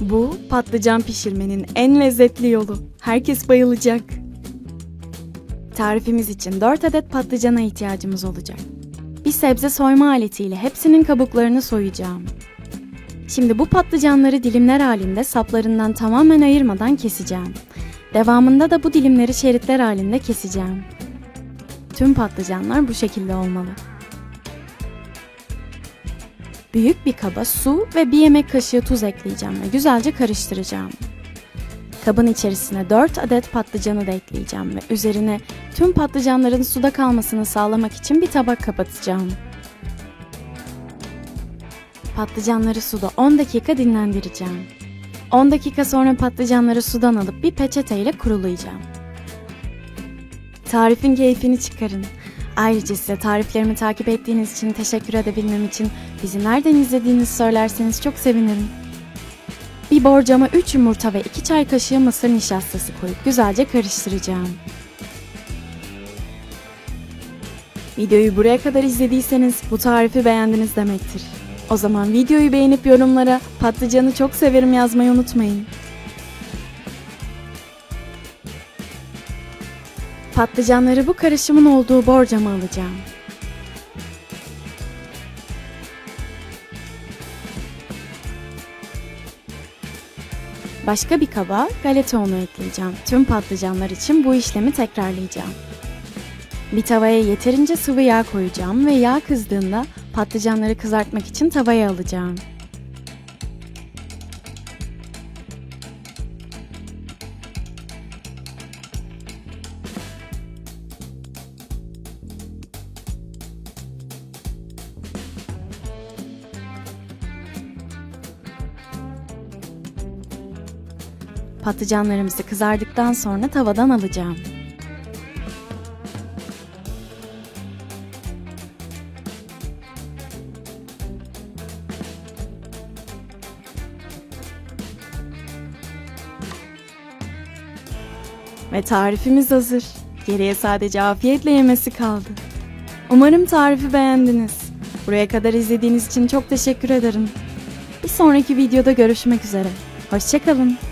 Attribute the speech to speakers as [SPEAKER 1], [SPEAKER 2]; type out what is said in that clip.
[SPEAKER 1] Bu patlıcan pişirmenin en lezzetli yolu. Herkes bayılacak. Tarifimiz için 4 adet patlıcana ihtiyacımız olacak. Bir sebze soyma aletiyle hepsinin kabuklarını soyacağım. Şimdi bu patlıcanları dilimler halinde saplarından tamamen ayırmadan keseceğim. Devamında da bu dilimleri şeritler halinde keseceğim. Tüm patlıcanlar bu şekilde olmalı. Büyük bir kaba su ve bir yemek kaşığı tuz ekleyeceğim ve güzelce karıştıracağım. Kabın içerisine 4 adet patlıcanı da ekleyeceğim ve üzerine tüm patlıcanların suda kalmasını sağlamak için bir tabak kapatacağım. Patlıcanları suda 10 dakika dinlendireceğim. 10 dakika sonra patlıcanları sudan alıp bir peçeteyle kurulayacağım. Tarifin keyfini çıkarın. Ayrıca size tariflerimi takip ettiğiniz için teşekkür edebilmem için bizi nereden izlediğinizi söylerseniz çok sevinirim. Bir borcama 3 yumurta ve 2 çay kaşığı mısır nişastası koyup güzelce karıştıracağım. Videoyu buraya kadar izlediyseniz bu tarifi beğendiniz demektir. O zaman videoyu beğenip yorumlara patlıcanı çok severim yazmayı unutmayın. Patlıcanları bu karışımın olduğu borcama alacağım. Başka bir kaba galeta unu ekleyeceğim. Tüm patlıcanlar için bu işlemi tekrarlayacağım. Bir tavaya yeterince sıvı yağ koyacağım ve yağ kızdığında patlıcanları kızartmak için tavaya alacağım. Patlıcanlarımızı kızardıktan sonra tavadan alacağım. Ve tarifimiz hazır. Geriye sadece afiyetle yemesi kaldı. Umarım tarifi beğendiniz. Buraya kadar izlediğiniz için çok teşekkür ederim. Bir sonraki videoda görüşmek üzere. Hoşçakalın.